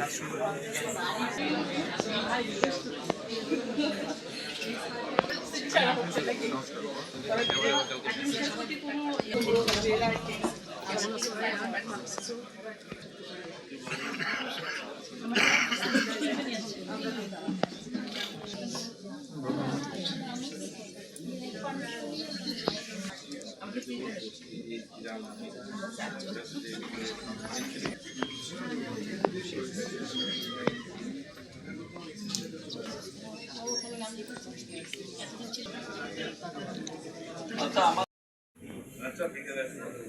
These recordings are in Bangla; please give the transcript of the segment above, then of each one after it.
আমরা দায়িত্বের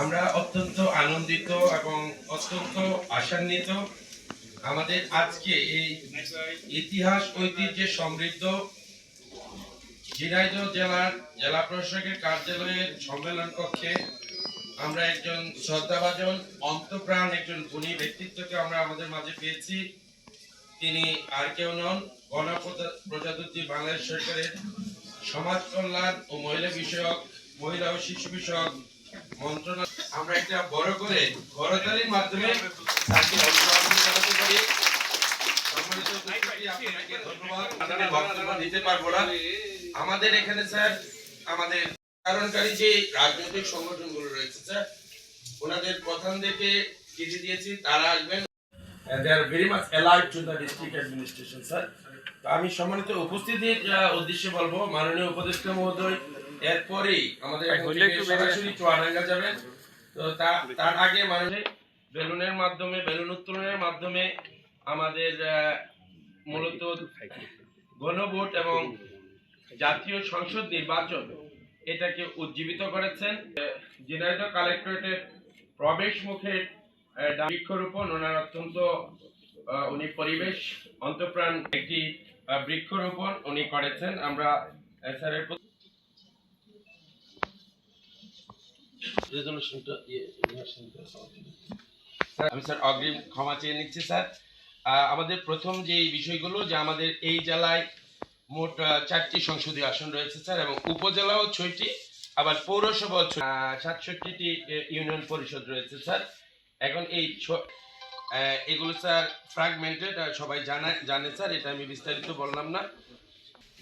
আমরা অত্যন্ত আনন্দিত এবং অত্যন্ত আশান্বিত। আমাদের আজকে এই ইতিহাস, ঐতিহ্যে সমৃদ্ধ ঝিনাইদহ জেলার জেলা প্রশাসকের কার্যালয়ের সম্মেলন কক্ষে আমরা একজন শ্রদ্ধাভাজন, অন্তপ্রাণ একজন গুণী ব্যক্তিত্বকে আমরা আমাদের মাঝে পেয়েছি। তিনি আর কেউ নন, গণপ্রজাতন্ত্রী বাংলাদেশ সরকারের সমাজ কল্যাণ ও মহিলা বিষয়ক, মহিলা ও শিশু বিষয়ক মন্ত্রণালয় আমরা একটা বড় করে মাধ্যমে তাকে জানাতে পারি। আমাদের এখানে স্যার আমাদের কারণকারী যে রাজনৈতিক সংগঠনগুলো রয়েছে স্যার ওনাদের প্রধানদেরকে চিঠি দিয়েছি তারা আসবেন। They are very much alert to the district administration sir আমি সম্মানিত উপস্থিতির উদ্দেশ্যে বলব মাননীয় উপদেষ্টা মহোদয় এরপরেই আমাদের সরাসরি চুয়াডাঙ্গা যাবেন। তো তার আগে মাননীয় বেলুনের মাধ্যমে বেলুন উত্তোলনের মাধ্যমে আমাদের মূলত গণভোট এবং জাতীয় সংসদ নির্বাচন এটাকে উজ্জীবিত করেছেন। ঝিনাইদহ কালেক্টরেটের প্রবেশ মুখে আহ, ডা- বৃক্ষরোপণ ওনার অত্যন্ত উনি পরিবেশ অন্তপ্রাণ একটি বৃক্ষরোপণ উনি করেছেন। আমরা স্যারের প্রতি- ইয়ে আমি স্যার অগ্রিম ক্ষমা চেয়ে নিচ্ছি, স্যার। আমাদের প্রথম যে বিষয়গুলো, যে আমাদের এই জেলায় মোট চারটি সংসদীয় আসন রয়েছে, স্যার, এবং উপজেলাও ছয়টি, আবার পৌরসভাও সাতষট্টিটি ইউনিয়ন পরিষদ রয়েছে, স্যার। এখন এই এগুলো, স্যার ফ্র্যাগমেন্টেড সবাই জানা, জানে, স্যার, এটা আমি বিস্তারিত বললাম না।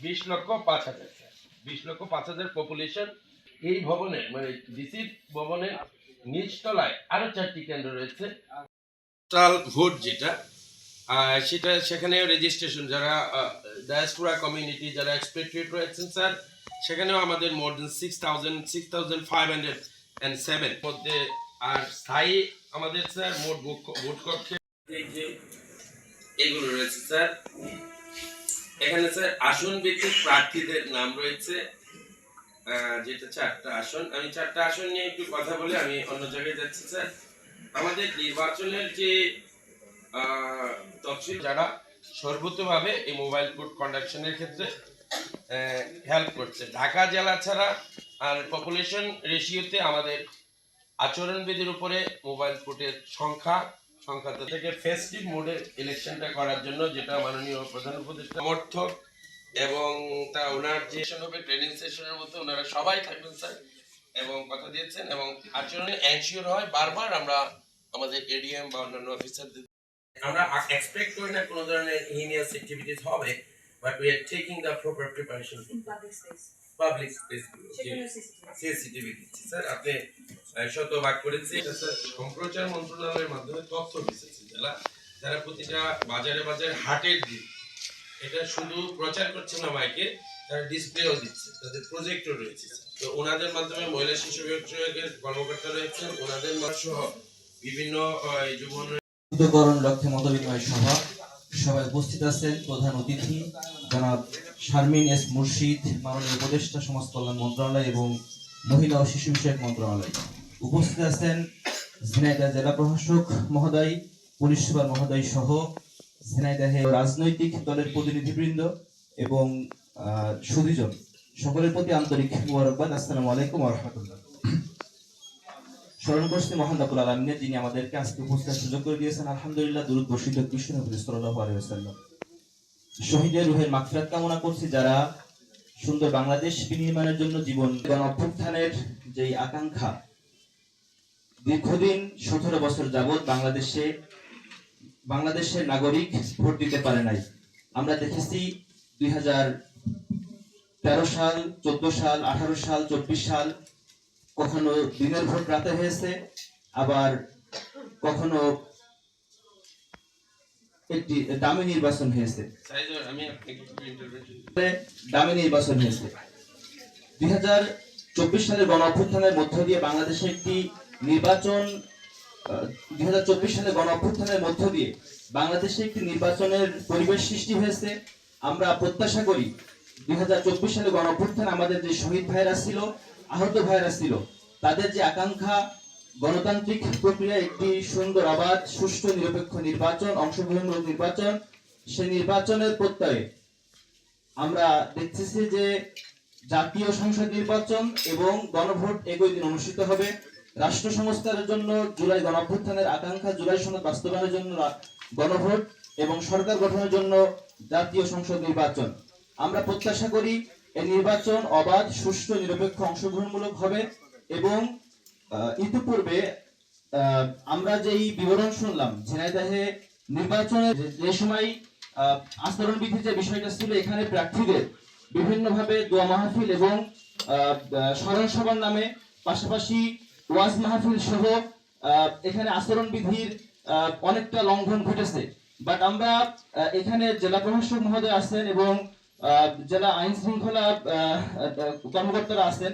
বিশ লক্ষ পাঁচ হাজার, স্যার। বিশ লক্ষ পাঁচ হাজার পপুলেশন এই ভবনে মানে ডিসি ভবনের নিচতলায় আরও চারটি কেন্দ্র রয়েছে। ভোট যেটা সেটা সেখানে রেজিস্ট্রেশন যারা ডায়াসপোরা কমিউনিটি যারা এক্সপেক্টেড রয়েছেন, স্যার, সেখানেও আমাদের more than six thousand six thousand five hundred and seven মধ্যে আর স্থায়ী আমাদের, স্যার, মোট ভোট- কক্ষে যে এগুলো রয়েছে, স্যার। এখানে, স্যার, আসন ভিত্তিক প্রার্থীদের নাম রয়েছে। যেটা চারটা আসন, আমি চারটা আসন নিয়ে একটু কথা বলে, আমি অন্য জায়গায় যাচ্ছি, স্যার। আমাদের নির্বাচনের যে তফসিল, যারা সর্বতভাবে এই মোবাইল কোড কন্ডাকশনের ক্ষেত্রে হেল্প করছে। ঢাকা জেলা ছাড়া আর পপুলেশন রেশিওতে আমাদের আচরণবিধির উপরে মোবাইল কোর্টের সংখ্যা সংখ্যা থেকে ফেস্টিভ মোডে ইলেকশনটা করার জন্য যেটা মাননীয় প্রধান উপদেষ্টা, সমর্থক এবং তা ওনার যে সেশন হবে ট্রেনিং সেশনের মধ্যে ওনারা সবাই থাকবেন স্যার। এবং কথা দিয়েছেন এবং আচরণে এনশিওর হয় বারবার আমরা আমাদের এডিএম বা অন্যান্য অফিসারদের আমরা এক্সপেক্ট করি না কোনো ধরনের হিনিয়াস অ্যাক্টিভিটিস হবে but we are taking the proper preparation public space public space CCTV CCTV দিচ্ছি স্যার। আপনি শতভাগ করেছি এটা স্যার সম্প্রচার মন্ত্রণালয়ের মাধ্যমে তথ্য দিতেছে জেলা। যারা প্রতিটা বাজারে বাজারে হাটের দিন এটা শুধু প্রচার করছে না মাইকে, তারা ডিসপ্লেও দিচ্ছে, তাদের প্রজেক্টও রয়েছে তো ওনাদের মাধ্যমে মহিলা শিশু বিভাগের কর্মকর্তা রয়েছেন ওনাদের সহ বিভিন্ন লক্ষ্যে সভা সবাই উপস্থিত আছেন প্রধান অতিথি, জনাব শারমিন এস মুর্শিদ, মাননীয় উপদেষ্টা সমাজ কল্যাণ মন্ত্রণালয় এবং মহিলা ও শিশু বিষয়ক মন্ত্রণালয়। উপস্থিত আছেন জেলা প্রশাসক মহোদয়, পুলিশ সুপার মহোদয় সহ ঝিনাইদহে রাজনৈতিক দলের প্রতিনিধিবৃন্দ এবং আহ, সকলের প্রতি আন্তরিক মুবারকবাদ আসসালামু আলাইকুম রাহমাতুল্লাহ। আলামিনের যিনি আমাদেরকে আজকে উপস্থিত সুযোগ করে দিয়েছেন আলহামদুলিল্লাহ দুরুদ বর্ষিত কৃষ্ণ শহীদের রুহের মাগফিরাত কামনা করছি যারা সুন্দর বাংলাদেশ বিনির্মাণের জন্য জীবন অভ্যুত্থানের যেই আকাঙ্ক্ষা দীর্ঘদিন সতেরো বছর যাবৎ বাংলাদেশে বাংলাদেশের নাগরিক ভোট দিতে পারে নাই। আমরা দেখেছি দুই তেরো সাল চোদ্দ সাল আঠারো সাল চব্বিশ সাল কখনো দিনের ভোট রাতে হয়েছে আবার কখনো একটি দামি নির্বাচন হয়েছে। দামি নির্বাচন হয়েছে। দুই হাজার চব্বিশ সালের গণ অভ্যুত্থানের মধ্য দিয়ে বাংলাদেশে একটি নির্বাচন দুই হাজার চব্বিশ সালের গণ অভ্যুত্থানের মধ্য দিয়ে বাংলাদেশে একটি নির্বাচনের পরিবেশ সৃষ্টি হয়েছে। আমরা প্রত্যাশা করি দুই হাজার চব্বিশ সালে গণ অভ্যুত্থান আমাদের যে শহীদ ভাইরা ছিল, আহত ভাইরা ছিল, তাদের যে আকাঙ্ক্ষা, গণতান্ত্রিক প্রক্রিয়া, একটি সুন্দর, অবাধ, সুষ্ঠু, নিরপেক্ষ নির্বাচন, অংশগ্রহণমূলক নির্বাচন সেই নির্বাচনের প্রত্যয়ে আমরা দেখতেছি যে জাতীয় সংসদ নির্বাচন এবং গণভোট একই দিন অনুষ্ঠিত হবে। রাষ্ট্র সংস্কারের জন্য জুলাই গণঅভ্যুত্থানের আকাঙ্ক্ষা জুলাই সনদ বাস্তবায়নের জন্য গণভোট এবং সরকার গঠনের জন্য জাতীয় সংসদ নির্বাচন। আমরা প্রত্যাশা করি এই নির্বাচন অবাধ সুষ্ঠু নিরপেক্ষ অংশগ্রহণমূলক হবে এবং ইতিপূর্বে আমরা যেই বিবরণ শুনলাম ঝিনাইদহে নির্বাচনের যে- সময় আহ, আচরণ বিধির যে বিষয়টা ছিল এখানে প্রার্থীদের বিভিন্নভাবে দোয়া মাহফিল এবং স্মরণ সভার নামে পাশাপাশি ওয়াজ মাহফিল সহ এখানে আচরণ বিধির অনেকটা লঙ্ঘন ঘটেছে। বাট আমরা এখানে জেলা প্রশাসক মহোদয় আছেন এবং জেলা আইন শৃঙ্খলা কর্মকর্তারা আছেন।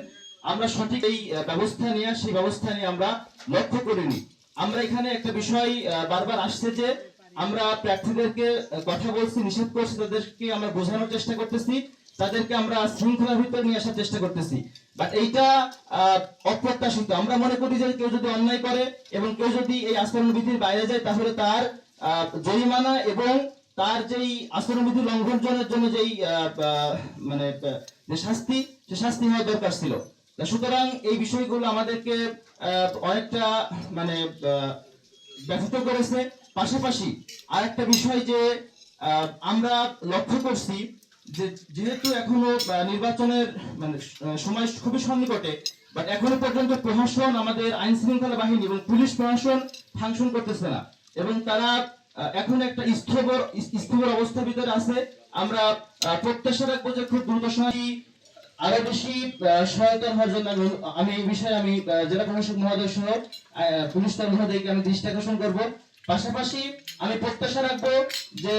আমরা সঠিক এই ব্যবস্থা নিয়ে, সেই ব্যবস্থা নিয়ে আমরা লক্ষ্য করিনি। আমরা এখানে একটা বিষয় বারবার আসছে যে আমরা প্রার্থীদেরকে কথা বলছি, নিষেধ করছি, তাদেরকে আমরা বোঝানোর চেষ্টা করতেছি। তাদেরকে আমরা শৃঙ্খলার ভিতরে নিয়ে আসার চেষ্টা করতেছি। বাট এইটা অপ্রত্যাশিত। আমরা মনে করি যে কেউ যদি অন্যায় করে এবং কেউ যদি এই আচরণবিধির বাইরে যায়, তাহলে তার জরিমানা এবং তার যেই আচরণবিধি লঙ্ঘনের জন্য যেই মানে যে শাস্তি, সে শাস্তি হওয়া দরকার ছিল। সুতরাং এই বিষয়গুলো আমাদেরকে অনেকটা মানে ব্যথিত করেছে। পাশাপাশি আরেকটা বিষয় যে আমরা লক্ষ্য করছি যেহেতু এখনও নির্বাচনের মানে সময় খুবই সন্নিকটে বাট এখনও পর্যন্ত প্রশাসন আমাদের আইন শৃঙ্খলা বাহিনী এবং পুলিশ প্রশাসন ফাংশন করতেছে না। এবং তারা এখন একটা স্থবর স্থির অবস্থার ভিতরে আছে। আমরা প্রত্যাশা রাখব যে খুব দ্রুত সময় আরও বেশি সহায়তা হওয়ার জন্য আমি এই বিষয়ে আমি জেলা প্রশাসক মহোদয় সহ পুলিশ তার মহোদয়কে আমি দৃষ্টি আকর্ষণ করব। পাশাপাশি আমি প্রত্যাশা রাখব যে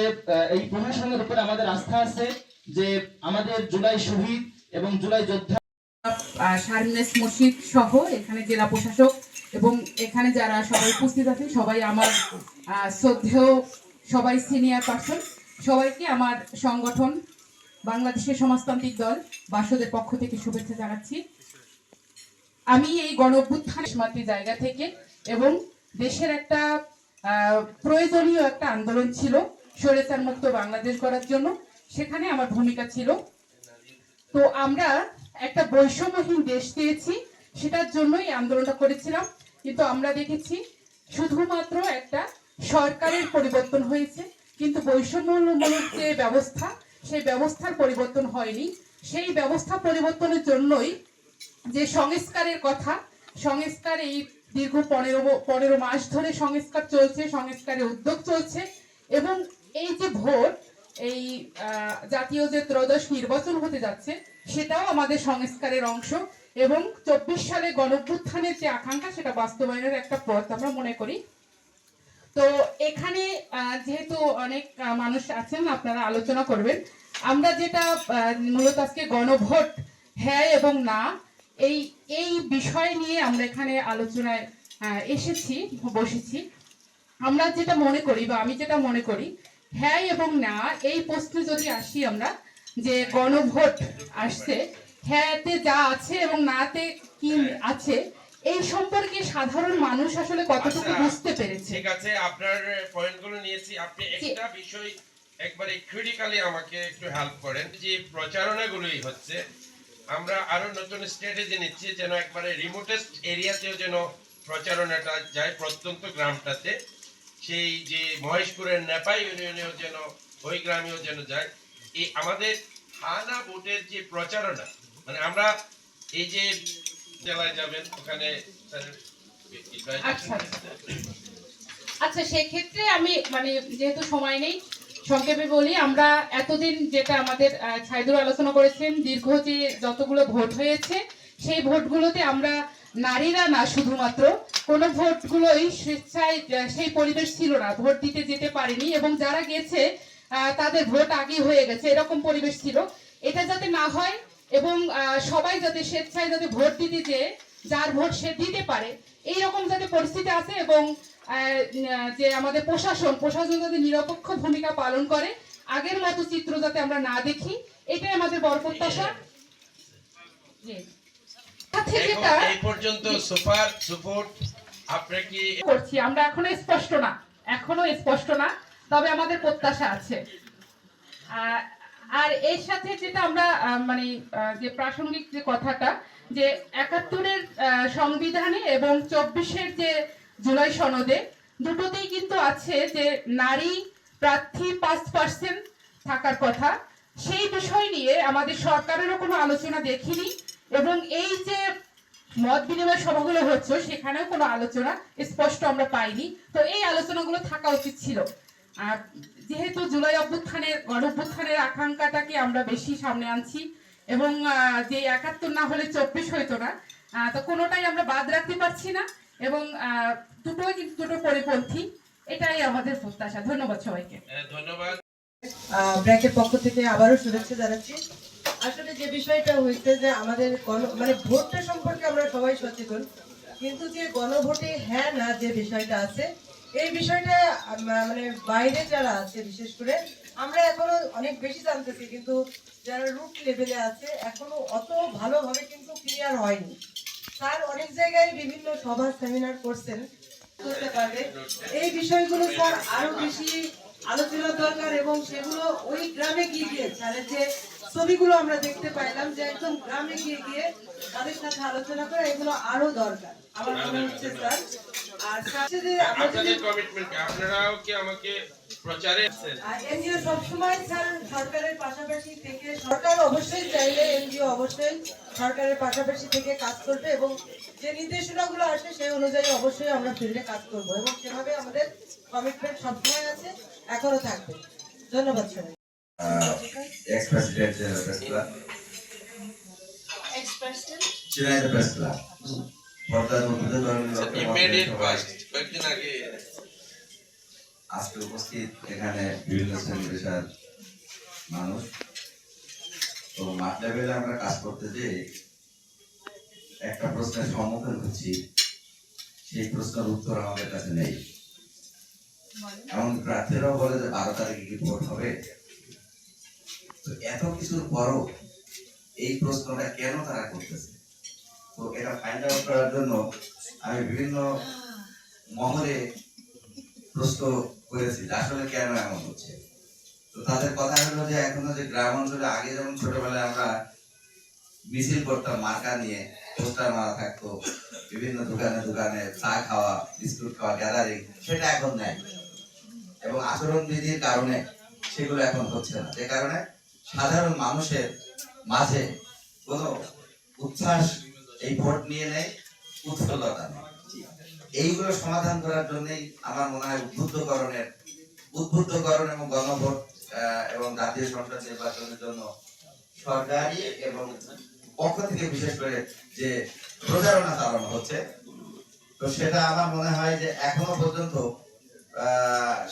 এই প্রশাসনের উপরে আমাদের আস্থা আছে। যে আমাদের জুলাই শহীদ এবং জুলাই যোদ্ধা শারমিনেস মসজিদ সহ এখানে জেলা প্রশাসক এবং এখানে যারা সবাই উপস্থিত আছে সবাই আমার শ্রদ্ধেয়, সবাই সিনিয়র পার্সন সবাইকে আমার সংগঠন, বাংলাদেশের সমাজতান্ত্রিক দল, বাসদের পক্ষ থেকে শুভেচ্ছা জানাচ্ছি। আমি এই গণ জায়গা থেকে এবং দেশের একটা প্রয়োজনীয় একটা আন্দোলন ছিল স্বৈরাচার মুক্ত বাংলাদেশ করার জন্য। সেখানে আমার ভূমিকা ছিল। তো আমরা একটা বৈষম্যহীন দেশ পেয়েছি, সেটার জন্যই আন্দোলনটা করেছিলাম। কিন্তু আমরা দেখেছি শুধুমাত্র একটা সরকারের পরিবর্তন হয়েছে, কিন্তু বৈষম্যমূলক যে ব্যবস্থা, সেই ব্যবস্থার পরিবর্তন হয়নি। সেই ব্যবস্থা পরিবর্তনের জন্যই যে সংস্কারের কথা, সংস্কার এই দীর্ঘ পনেরো পনেরো মাস ধরে সংস্কার চলছে, সংস্কারের উদ্যোগ চলছে, এবং এই যে ভোট এই জাতীয় যে ত্রয়োদশ নির্বাচন হতে যাচ্ছে, সেটাও আমাদের সংস্কারের অংশ এবং চব্বিশ সালে গণভ্যুত্থানের যে আকাঙ্ক্ষা, সেটা বাস্তবায়নের একটা পথ আমরা মনে করি। তো এখানে যেহেতু অনেক মানুষ আছেন, আপনারা আলোচনা করবেন। আমরা যেটা মূলত আজকে গণভোট হ্যাঁ এবং না, এই এই বিষয় নিয়ে আমরা এখানে আলোচনায় এসেছি, বসেছি। আমরা যেটা মনে করি বা আমি যেটা মনে করি হ্যাঁ এবং না এই প্রশ্নে যদি আসি আমরা যে গণভোট আসছে হ্যাঁতে যা আছে এবং নাতে কি আছে এই সম্পর্কে সাধারণ মানুষ আসলে কতটুকু আচ্ছা, বুঝতে পেরেছে? ঠিক আছে আপনার পয়েন্টগুলো নিয়েছি। আপনি একটা বিষয় একবারে ক্রিটিক্যালি আমাকে একটু হেল্প করেন যে প্রচারণাগুলোই হচ্ছে আমরা আরও নতুন স্ট্র্যাটেজি নিচ্ছি যেন একবারে রিমোটেস্ট এরিয়াতেও যেন প্রচারণাটা যায় প্রত্যন্ত গ্রামটাতে। সেই যে মহেশপুরের নেপাই ইউনিয়নেও যেন ওই গ্রামেও যেন যায় এই আমাদের থানা ভোটের যে প্রচারণা মানে আমরা এই যে জেলায় যাবেন ওখানে আচ্ছা আচ্ছা। সেক্ষেত্রে আমি মানে যেহেতু সময় নেই সংক্ষেপে বলি আমরা এতদিন যেটা আমাদের আহ, ছাইদুর আলোচনা করেছেন দীর্ঘ যে যতগুলো ভোট হয়েছে সেই ভোটগুলোতে আমরা নারীরা না শুধুমাত্র কোনো ভোটগুলোই স্বেচ্ছায় সেই পরিবেশ ছিল না। ভোট দিতে যেতে পারেনি এবং যারা গেছে তাদের ভোট আগেই হয়ে গেছে। এরকম পরিবেশ ছিল। এটা যাতে না হয় এবং সবাই যাতে স্বেচ্ছায় যাতে ভোট দিতে যে যার ভোট সে দিতে পারে এই রকম যাতে পরিস্থিতি আছে এবং যে আমাদের প্রশাসন প্রশাসন যাতে নিরপেক্ষ ভূমিকা পালন করে আগের মতো চিত্র যাতে আমরা না দেখি এটাই আমাদের বড় প্রত্যাশা। এই পর্যন্ত সুপার সুপোর্ট করছি, আমরা এখনও স্পষ্ট না, এখনও স্পষ্ট না, তবে আমাদের প্রত্যাশা আছে। আর এর সাথে যেটা আমরা মানে যে প্রাসঙ্গিক যে কথাটা, যে একাত্তরের সংবিধানে এবং চব্বিশের যে জুলাই সনদে দুটোতেই কিন্তু আছে যে নারী প্রার্থী পাঁচ পার্সেন্ট থাকার কথা। সেই বিষয় নিয়ে আমাদের সরকারেরও কোনো আলোচনা দেখিনি এবং এই যে মত বিনিময় সভাগুলো হচ্ছে সেখানেও কোনো আলোচনা স্পষ্ট আমরা পাইনি। তো এই আলোচনাগুলো থাকা উচিত ছিল। আর যেহেতু জুলাই অভ্যুত্থানের গণ অভ্যুত্থানের আকাঙ্ক্ষাটাকে আমরা বেশি সামনে আনছি এবং আহ, যে একাত্তর না হলে চব্বিশ হইতো না আহ, তো কোনোটাই আমরা বাদ রাখতে পারছি না এবং আহ, দুটোই কিন্তু দুটো পরিপন্থী এটাই আমাদের প্রত্যাশা। ধন্যবাদ সবাইকে। ধন্যবাদ। আহ, ব্র্যাকের পক্ষ থেকে আবারও শুভেচ্ছা জানাচ্ছি। আসলে যে বিষয়টা হয়েছে যে আমাদের গণ মানে ভোটটা সম্পর্কে আমরা সবাই সচেতন, কিন্তু যে গণভোটে হ্যাঁ না যে বিষয়টা আছে, এই বিষয়টা মানে বাইরে যারা আছে, বিশেষ করে, আমরা এখনও অনেক বেশি জানতেছি, কিন্তু যারা রুট লেভেলে আছে, এখনও অত ভালোভাবে কিন্তু ক্লিয়ার হয়নি। স্যার, অনেক জায়গায় বিভিন্ন সভা সেমিনার করছেন। করতে পারবে এই বিষয়গুলো স্যার আরও বেশি আলোচনা দরকার এবং সেগুলো ওই গ্রামে গিয়ে গিয়ে স্যারের যে ছবিগুলো আমরা দেখতে পাইলাম যে একদম গ্রামে গিয়ে গিয়ে তাদের সাথে আলোচনা করা এগুলো আরও দরকার। আমার মনে হচ্ছে স্যার আর স্যার যে আপনাদের কমিটমেন্ট আপনারাও কি আমাকে প্রচারে এনজিও সবসময় স্যার সরকারের পাশাপাশি থেকে সরকার অবশ্যই চাইলে এনজিও অবশ্যই সরকারের পাশাপাশি থেকে কাজ করবে এবং যে নির্দেশনাগুলো আসে সেই অনুযায়ী অবশ্যই আমরা ফিল্ডে কাজ করব এবং সেভাবে আমাদের কমিটমেন্ট সবসময় আছে এখনও থাকবে। ধন্যবাদ সবাই ex-president uh, press club. Chennai press club. Immediate Mohammad past কয়েকদিন আগে। আজকে উপস্থিত এখানে বিভিন্ন শ্রেণি পেশার মানুষ। তো মাঠ লেভেলে আমরা কাজ করতে যে একটা প্রশ্নের সম্মুখীন হচ্ছি সেই প্রশ্নের উত্তর আমাদের কাছে নেই। এমন প্রার্থীরাও বলে যে বারো তারিখে কি ভোট হবে? তো এত কিছুর পরও এই প্রশ্নটা কেন তারা করতেছে? তো এটা ফাইন্ড আউট করার জন্য আমি বিভিন্ন মহলে প্রশ্ন করেছি আসলে কেন এমন হচ্ছে? তো তাদের কথা হলো যে, এখনও যে গ্রাম অঞ্চলে আগে যেমন ছোটবেলায় আমরা মিছিল করতাম, মার্কা নিয়ে, পোস্টার মারা থাকতো, বিভিন্ন দোকানে দোকানে চা খাওয়া, বিস্কুট খাওয়া গ্যাদারিং সেটা এখন নেই। এবং আচরণ বিধির কারণে সেগুলো এখন হচ্ছে না। যে কারণে সাধারণ মানুষের মাঝে কোনো উচ্ছ্বাস এই ভোট নিয়ে নেই, উৎফুল্লতা এইগুলো সমাধান করার জন্যই আমার মনে হয় উদ্বুদ্ধকরণের, উদ্বুদ্ধকরণ এবং গণভোট এবং জাতীয় সংসদ নির্বাচনের জন্য সরকারি এবং পক্ষ থেকে বিশেষ করে যে প্রচারণা চালানো হচ্ছে, তো সেটা আমার মনে হয় যে এখনও পর্যন্ত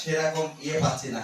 সেরকম ইয়ে পাচ্ছি না।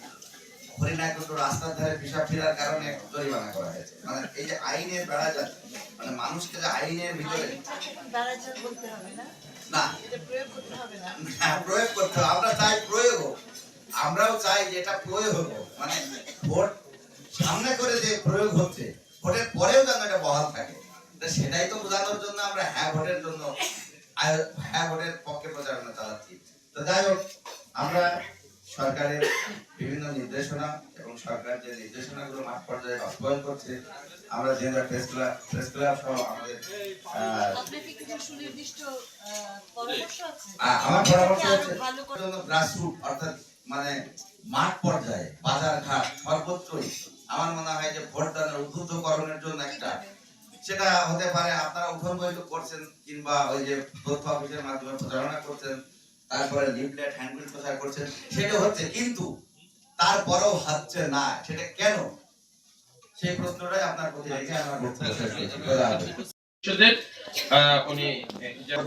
রাস্তার ধারে ফেরার কারণে জরিমানা করা হয়েছে। মানে এই যে আইনের বেড়া মানে মানুষকে যে আইনের ভিতরে না? প্রয়োগ করতে হবে না? প্রয়োগ করতে হবে। আমরা চাই প্রয়োগ আমরাও চাই যে এটা প্রয়োগ হোক। মানে ভোট সামনে করে যে প্রয়োগ হচ্ছে ভোটের পরেও যেন এটা বহাল থাকে। সেটাই তো বোঝানোর জন্য আমরা হ্যাঁ ভোটের জন্য হ্যাঁ ভোটের পক্ষে প্রচারণা চালাচ্ছি। তো যাই হোক আমরা সরকারের বিভিন্ন নির্দেশনা এবং সরকার যে নির্দেশনাগুলো মাঠ পর্যায়ে বাস্তবায়ন করছে আমরা general press club press club সহ আমাদের আমার পরামর্শ হচ্ছে গ্রাসরুট অর্থাৎ মানে মাঠ পর্যায়ে বাজার ঘাট সর্বত্রই আমার মনে হয় যে ভোটদানের উদ্বুদ্ধকরণের জন্য একটা সেটা হতে পারে আপনারা উঠোন বৈঠক করছেন কিংবা ওই যে তথ্য অফিসের মাধ্যমে প্রচারণা করছেন তারপরে লিফলেট হ্যান্ডবিল প্রচার করছেন সেটা হচ্ছে কিন্তু তারপরেও হচ্ছে না সেটা কেন? সেই প্রশ্নটাই আপনার প্রতি রেখে আমার বক্তব্য শেষ করছি। খোদা হাফেজ। পরিষদের, আহ, উনি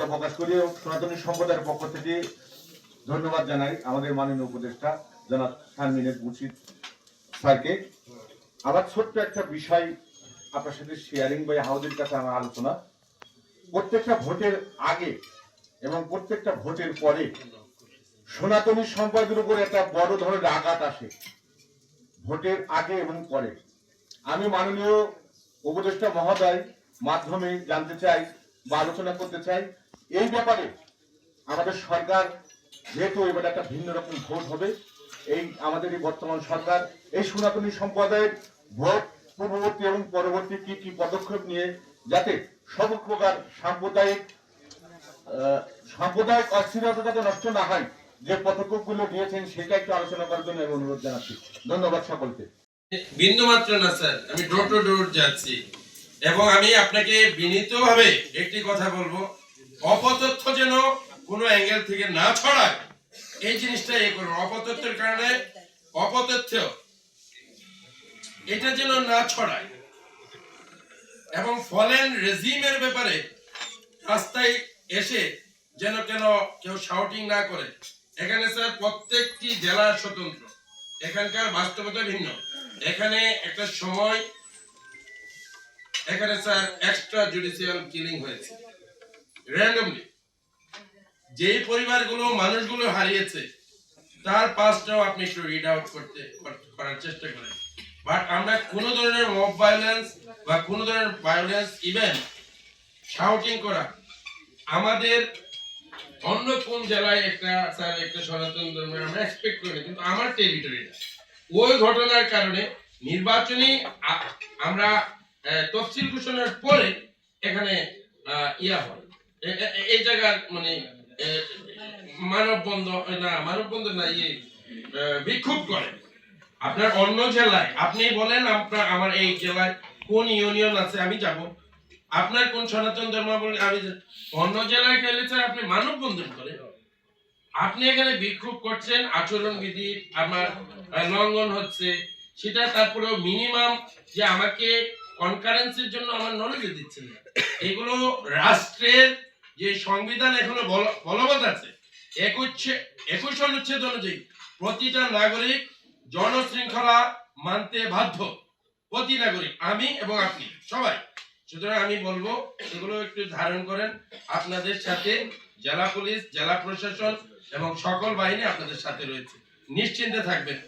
প্রকাশ করি সনাতনী সম্প্রদায়ের পক্ষ থেকে ধন্যবাদ জানাই আমাদের মাননীয় উপদেষ্টা জনাব খানমিনের মুর্শিদ স্যারকে। আবার ছোট্ট একটা বিষয় আপনার সাথে শেয়ারিং বা হাউদের কাছে আমার আলোচনা। প্রত্যেকটা ভোটের আগে এবং প্রত্যেকটা ভোটের পরে সনাতনী সম্প্রদায়ের উপর একটা বড় ধরনের আঘাত আসে, ভোটের আগে এবং পরে। আমি মাননীয় উপদেষ্টা মহোদয় মাধ্যমে জানতে চাই বা আলোচনা করতে চাই, এই ব্যাপারে আমাদের সরকার যেহেতু এবার একটা ভিন্ন রকম ভোট হবে, এই আমাদের এই বর্তমান সরকার, এই সনাতনী সম্প্রদায়ের ভোট পূর্ববর্তী এবং পরবর্তী কি কি পদক্ষেপ নিয়ে যাতে সব প্রকার সাম্প্রদায়িক সাম্প্রদায়িক অস্থিরতা যাতে নষ্ট না হয়, যে পদক্ষেপগুলো নিয়েছেন সেটা একটু আলোচনা করার জন্য অনুরোধ জানাচ্ছি। ধন্যবাদ সকলকে। বিন্দু মাত্র না, স্যার। আমি ডোর টু ডোর যাচ্ছি। এবং আমি আপনাকে বিনীতভাবে একটি কথা বলব। অপতথ্য যেন কোনো অ্যাঙ্গেল থেকে না ছড়ায়, এই জিনিসটা এ করব অপতথ্যের কারণে অপতথ্য, এটা যেন না ছড়ায়। এবং ফলেন রেজিমের ব্যাপারে রাস্তায় এসে যেন কেন কেউ শাউটিং না করে। এখানে স্যার প্রত্যেকটি জেলা স্বতন্ত্র। এখানকার বাস্তবতা ভিন্ন। এখানে একটা সময়, এখানে স্যার এক্সট্রা জুডিশিয়াল কিলিং হয়েছে। র্যান্ডমলি যেই পরিবারগুলো মানুষগুলো হারিয়েছে, তার পাঁচটাও আপনি একটু রিড আউট করতে, করার চেষ্টা করেন। বাট আমরা কোনো ধরনের মব ভায়োলেন্স বা কোনো ধরনের ভায়োলেন্স ইভেন শাউটিং করা আমাদের অন্য কোন জেলায় একটা স্যার একটা সনাতন ধর্মের আমরা এক্সপেক্ট করি কিন্তু আমার টেরিটরিটা ওই ঘটনার কারণে নির্বাচনী আমরা তফসিল ঘোষণার পরে এখানে ইয়া হয়। এই জায়গার মানে মানববন্ধন না মানববন্ধন না ইয়ে বিক্ষোভ করে। আপনার অন্য জেলায়, আপনি বলেন আপনার, আমার এই জেলায় কোন ইউনিয়ন আছে, আমি যাব। আপনার কোন সনাতন ধর্মাবলী আমি অন্য জেলায় গেলে স্যার আপনি মানববন্ধন করেন। আপনি এখানে বিক্ষোভ করছেন, আচরণ বিধি, আমার লঙ্ঘন হচ্ছে। সেটা তারপরেও মিনিমাম যে আমাকে কনকারেন্সির জন্য আমার নলেজ দিচ্ছেন না। এগুলো রাষ্ট্রের যে সংবিধান এখনও বল- বলবৎ আছে একুশ অনুচ্ছেদ অনুযায়ী প্রতিটা নাগরিক জনশৃঙ্খলা মানতে বাধ্য। প্রতি নাগরিক, আমি এবং আপনি, সবাই। সুতরাং আমি বলব, এগুলো একটু ধারণ করেন আপনাদের সাথে জেলা পুলিশ, জেলা প্রশাসন এবং সকল বাহিনী আপনাদের সাথে রয়েছে। নিশ্চিন্তে থাকবেন।